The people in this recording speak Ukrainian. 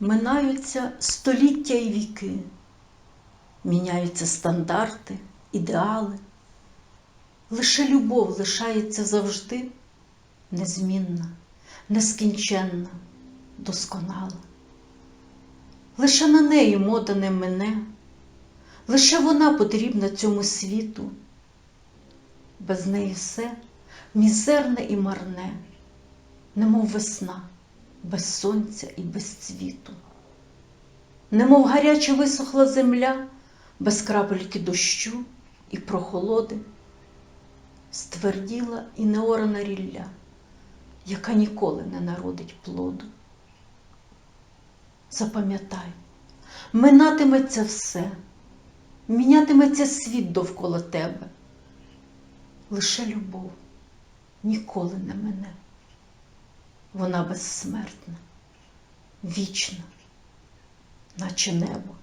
Минаються століття і віки, міняються стандарти, ідеали. Лише любов лишається завжди незмінна, нескінченна, досконала. Лише на неї мода не мине, лише вона потрібна цьому світу. Без неї все мізерне і марне, немов весна, без сонця і без цвіту, немов гаряче висохла земля, без крапельки дощу і прохолоди, стверділа і неорана рілля, яка ніколи не народить плоду. Запам'ятай, минатиметься все, мінятиметься світ довкола тебе. Лише любов ніколи не мине. Вона безсмертна, вічна, наче небо.